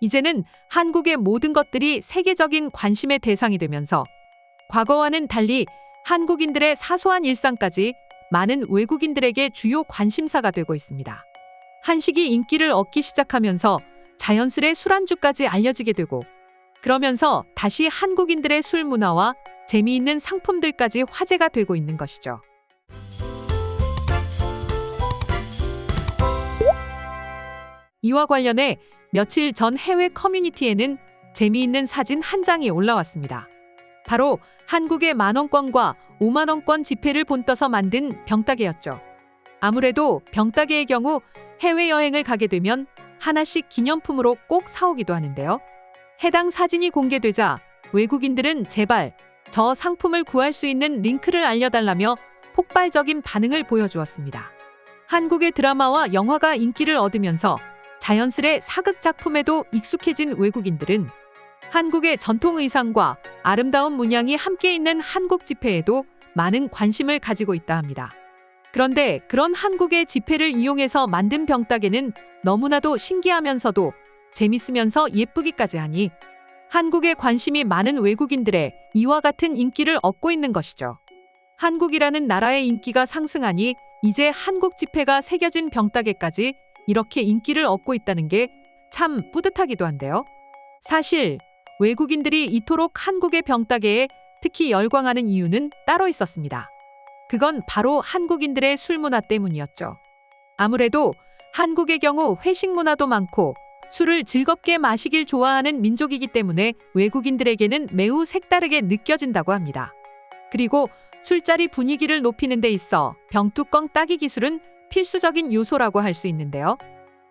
이제는 한국의 모든 것들이 세계적인 관심의 대상이 되면서 과거와는 달리 한국인들의 사소한 일상까지 많은 외국인들에게 주요 관심사가 되고 있습니다. 한식이 인기를 얻기 시작하면서 자연스레 술안주까지 알려지게 되고 그러면서 다시 한국인들의 술 문화와 재미있는 상품들까지 화제가 되고 있는 것이죠. 이와 관련해 며칠 전 해외 커뮤니티에는 재미있는 사진 한 장이 올라왔습니다. 바로 한국의 만원권과 5만원권 지폐를 본떠서 만든 병따개였죠. 아무래도 병따개의 경우 해외여행을 가게 되면 하나씩 기념품으로 꼭 사오기도 하는데요. 해당 사진이 공개되자 외국인들은 제발 저 상품을 구할 수 있는 링크를 알려달라며 폭발적인 반응을 보여주었습니다. 한국의 드라마와 영화가 인기를 얻으면서 자연스레 사극 작품에도 익숙해진 외국인들은 한국의 전통 의상과 아름다운 문양이 함께 있는 한국 지폐에도 많은 관심을 가지고 있다 합니다. 그런데 그런 한국의 지폐를 이용해서 만든 병따개는 너무나도 신기하면서도 재밌으면서 예쁘기까지 하니 한국에 관심이 많은 외국인들의 이와 같은 인기를 얻고 있는 것이죠. 한국이라는 나라의 인기가 상승하니 이제 한국 지폐가 새겨진 병따개까지 이렇게 인기를 얻고 있다는 게 참 뿌듯하기도 한데요. 사실 외국인들이 이토록 한국의 병따개에 특히 열광하는 이유는 따로 있었습니다. 그건 바로 한국인들의 술 문화 때문이었죠. 아무래도 한국의 경우 회식 문화도 많고 술을 즐겁게 마시길 좋아하는 민족이기 때문에 외국인들에게는 매우 색다르게 느껴진다고 합니다. 그리고 술자리 분위기를 높이는 데 있어 병뚜껑 따기 기술은 필수적인 요소라고 할 수 있는데요.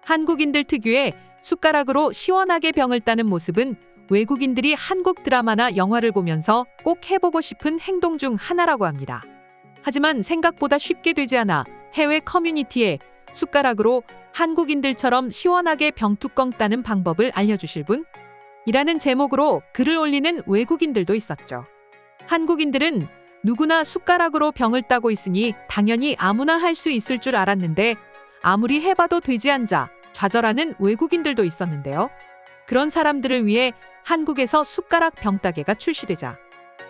한국인들 특유의 숟가락으로 시원하게 병을 따는 모습은 외국인들이 한국 드라마나 영화를 보면서 꼭 해보고 싶은 행동 중 하나라고 합니다. 하지만 생각보다 쉽게 되지 않아 해외 커뮤니티에 숟가락으로 한국인들처럼 시원하게 병뚜껑 따는 방법을 알려주실 분? 이라는 제목으로 글을 올리는 외국인들도 있었죠. 한국인들은 누구나 숟가락으로 병을 따고 있으니 당연히 아무나 할 수 있을 줄 알았는데 아무리 해봐도 되지 않자 좌절하는 외국인들도 있었는데요. 그런 사람들을 위해 한국에서 숟가락 병따개가 출시되자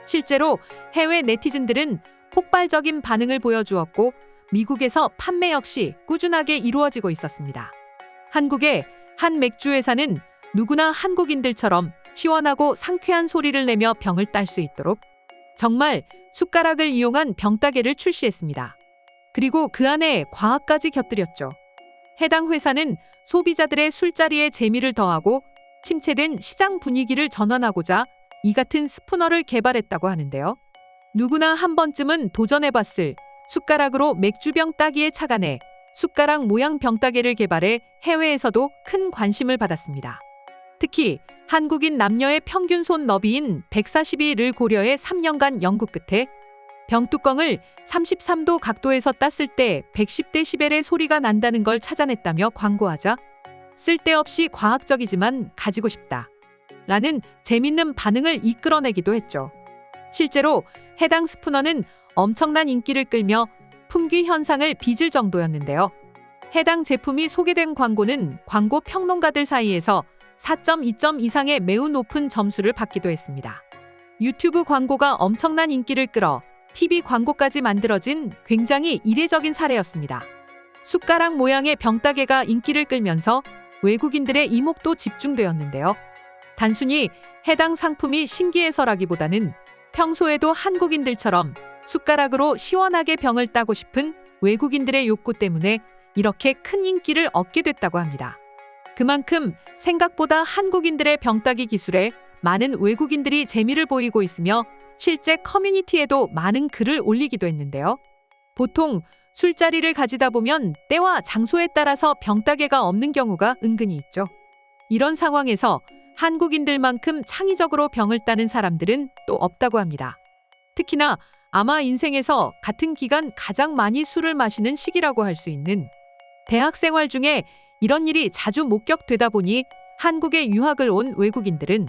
실제로 해외 네티즌들은 폭발적인 반응을 보여주었고 미국에서 판매 역시 꾸준하게 이루어지고 있었습니다. 한국의 한 맥주 회사는 누구나 한국인들처럼 시원하고 상쾌한 소리를 내며 병을 딸 수 있도록 정말 숟가락을 이용한 병따개를 출시했습니다. 그리고 그 안에 과학까지 곁들였죠. 해당 회사는 소비자들의 술자리에 재미를 더하고 침체된 시장 분위기를 전환하고자 이 같은 스푸너를 개발했다고 하는데요. 누구나 한 번쯤은 도전해봤을 숟가락으로 맥주병 따기에 착안해 숟가락 모양 병따개를 개발해 해외에서도 큰 관심을 받았습니다. 특히 한국인 남녀의 평균 손 너비인 142를 고려해 3년간 연구 끝에 병뚜껑을 33도 각도에서 땄을 때 110데시벨의 소리가 난다는 걸 찾아냈다며 광고하자 쓸데없이 과학적이지만 가지고 싶다. 라는 재밌는 반응을 이끌어내기도 했죠. 실제로 해당 스푸너는 엄청난 인기를 끌며 품귀 현상을 빚을 정도였는데요. 해당 제품이 소개된 광고는 광고 평론가들 사이에서 4.2점 이상의 매우 높은 점수를 받기도 했습니다. 유튜브 광고가 엄청난 인기를 끌어 TV 광고까지 만들어진 굉장히 이례적인 사례였습니다. 숟가락 모양의 병따개가 인기를 끌면서 외국인들의 이목도 집중되었는데요. 단순히 해당 상품이 신기해서라기보다는 평소에도 한국인들처럼 숟가락으로 시원하게 병을 따고 싶은 외국인들의 욕구 때문에 이렇게 큰 인기를 얻게 됐다고 합니다. 그만큼 생각보다 한국인들의 병따기 기술에 많은 외국인들이 재미를 보이고 있으며 실제 커뮤니티에도 많은 글을 올리기도 했는데요. 보통 술자리를 가지다 보면 때와 장소에 따라서 병따개가 없는 경우가 은근히 있죠. 이런 상황에서 한국인들만큼 창의적으로 병을 따는 사람들은 또 없다고 합니다. 특히나 아마 인생에서 같은 기간 가장 많이 술을 마시는 시기라고 할 수 있는 대학 생활 중에 이런 일이 자주 목격되다 보니 한국에 유학을 온 외국인들은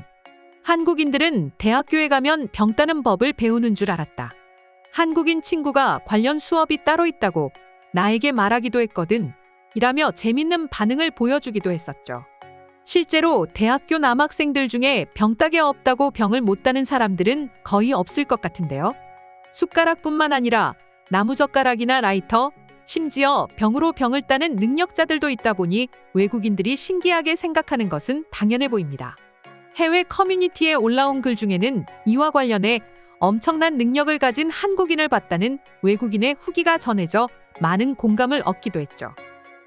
한국인들은 대학교에 가면 병 따는 법을 배우는 줄 알았다. 한국인 친구가 관련 수업이 따로 있다고 나에게 말하기도 했거든. 이라며 재밌는 반응을 보여주기도 했었죠. 실제로 대학교 남학생들 중에 병따개 없다고 병을 못 따는 사람들은 거의 없을 것 같은데요. 숟가락뿐만 아니라 나무젓가락이나 라이터, 심지어 병으로 병을 따는 능력자들도 있다 보니 외국인들이 신기하게 생각하는 것은 당연해 보입니다. 해외 커뮤니티에 올라온 글 중에는 이와 관련해 엄청난 능력을 가진 한국인을 봤다는 외국인의 후기가 전해져 많은 공감을 얻기도 했죠.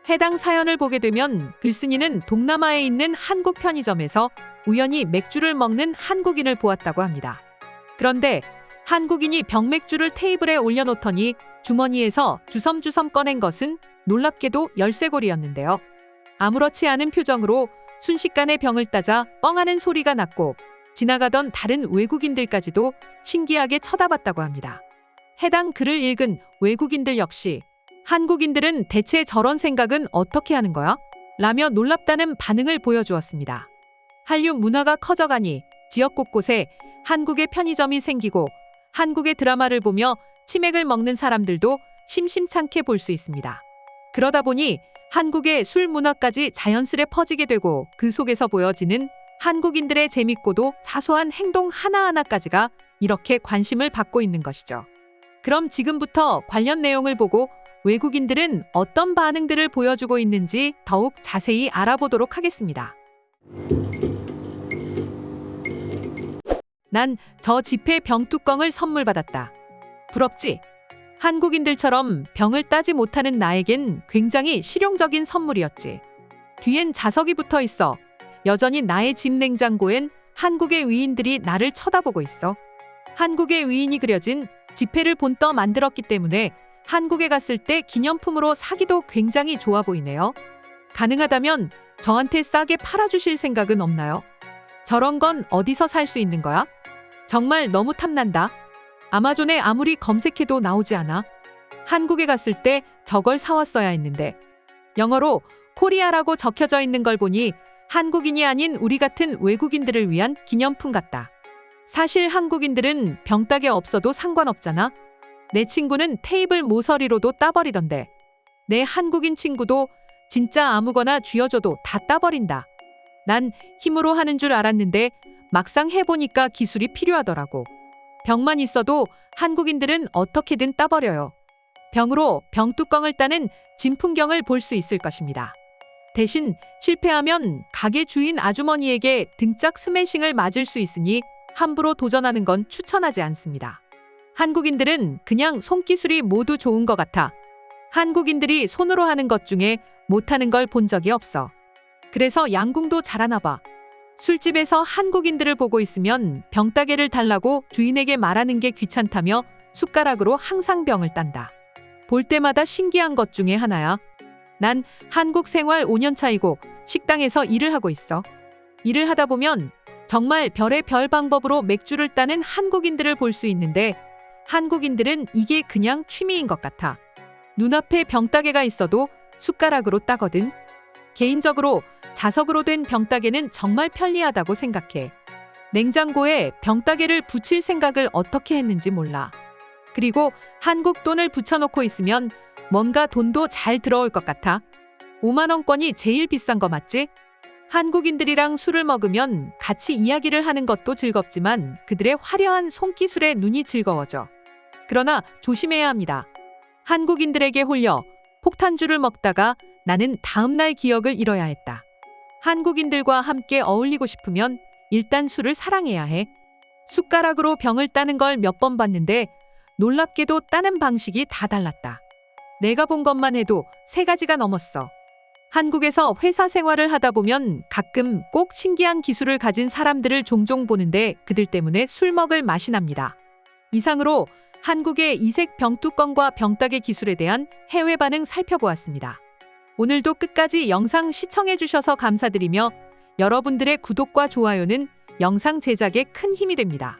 해당 사연을 보게 되면 글쓴이는 동남아에 있는 한국 편의점에서 우연히 맥주를 먹는 한국인을 보았다고 합니다. 그런데 한국인이 병맥주를 테이블에 올려놓더니 주머니에서 주섬주섬 꺼낸 것은 놀랍게도 열쇠고리였는데요. 아무렇지 않은 표정으로 순식간에 병을 따자 뻥하는 소리가 났고 지나가던 다른 외국인들까지도 신기하게 쳐다봤다고 합니다. 해당 글을 읽은 외국인들 역시 한국인들은 대체 저런 생각은 어떻게 하는 거야? 라며 놀랍다는 반응을 보여주었습니다. 한류 문화가 커져가니 지역 곳곳에 한국의 편의점이 생기고 한국의 드라마를 보며 치맥을 먹는 사람들도 심심찮게 볼 수 있습니다. 그러다 보니 한국의 술 문화까지 자연스레 퍼지게 되고 그 속에서 보여지는 한국인들의 재밌고도 사소한 행동 하나하나까지가 이렇게 관심을 받고 있는 것이죠. 그럼 지금부터 관련 내용을 보고 외국인들은 어떤 반응들을 보여주고 있는지 더욱 자세히 알아보도록 하겠습니다. 난 저 지폐 병뚜껑을 선물 받았다. 부럽지? 한국인들처럼 병을 따지 못하는 나에겐 굉장히 실용적인 선물이었지. 뒤엔 자석이 붙어 있어. 여전히 나의 집 냉장고엔 한국의 위인들이 나를 쳐다보고 있어. 한국의 위인이 그려진 지폐를 본떠 만들었기 때문에 한국에 갔을 때 기념품으로 사기도 굉장히 좋아 보이네요. 가능하다면 저한테 싸게 팔아주실 생각은 없나요? 저런 건 어디서 살 수 있는 거야? 정말 너무 탐난다. 아마존에 아무리 검색해도 나오지 않아. 한국에 갔을 때 저걸 사왔어야 했는데. 영어로 코리아라고 적혀져 있는 걸 보니 한국인이 아닌 우리 같은 외국인들을 위한 기념품 같다. 사실 한국인들은 병따개 없어도 상관없잖아. 내 친구는 테이블 모서리로도 따버리던데. 내 한국인 친구도 진짜 아무거나 쥐어줘도 다 따버린다. 난 힘으로 하는 줄 알았는데 막상 해보니까 기술이 필요하더라고. 병만 있어도 한국인들은 어떻게든 따버려요. 병으로 병뚜껑을 따는 진풍경을 볼 수 있을 것입니다. 대신 실패하면 가게 주인 아주머니에게 등짝 스매싱을 맞을 수 있으니 함부로 도전하는 건 추천하지 않습니다. 한국인들은 그냥 손기술이 모두 좋은 것 같아. 한국인들이 손으로 하는 것 중에 못하는 걸 본 적이 없어. 그래서 양궁도 잘하나 봐. 술집에서 한국인들을 보고 있으면 병따개를 달라고 주인에게 말하는 게 귀찮다며 숟가락으로 항상 병을 딴다. 볼 때마다 신기한 것 중에 하나야. 난 한국 생활 5년 차이고 식당에서 일을 하고 있어. 일을 하다 보면 정말 별의 별 방법으로 맥주를 따는 한국인들을 볼 수 있는데 한국인들은 이게 그냥 취미인 것 같아. 눈앞에 병따개가 있어도 숟가락으로 따거든. 개인적으로 자석으로 된 병따개는 정말 편리하다고 생각해. 냉장고에 병따개를 붙일 생각을 어떻게 했는지 몰라. 그리고 한국 돈을 붙여놓고 있으면 뭔가 돈도 잘 들어올 것 같아. 5만원권이 제일 비싼 거 맞지? 한국인들이랑 술을 먹으면 같이 이야기를 하는 것도 즐겁지만 그들의 화려한 손기술에 눈이 즐거워져. 그러나 조심해야 합니다. 한국인들에게 홀려 폭탄주를 먹다가 나는 다음날 기억을 잃어야 했다. 한국인들과 함께 어울리고 싶으면 일단 술을 사랑해야 해. 숟가락으로 병을 따는 걸 몇 번 봤는데 놀랍게도 따는 방식이 다 달랐다. 내가 본 것만 해도 세 가지가 넘었어. 한국에서 회사 생활을 하다 보면 가끔 꼭 신기한 기술을 가진 사람들을 종종 보는데 그들 때문에 술 먹을 맛이 납니다. 이상으로 한국의 이색 병뚜껑과 병따개 기술에 대한 해외 반응 살펴보았습니다. 오늘도 끝까지 영상 시청해 주셔서 감사드리며 여러분들의 구독과 좋아요는 영상 제작에 큰 힘이 됩니다.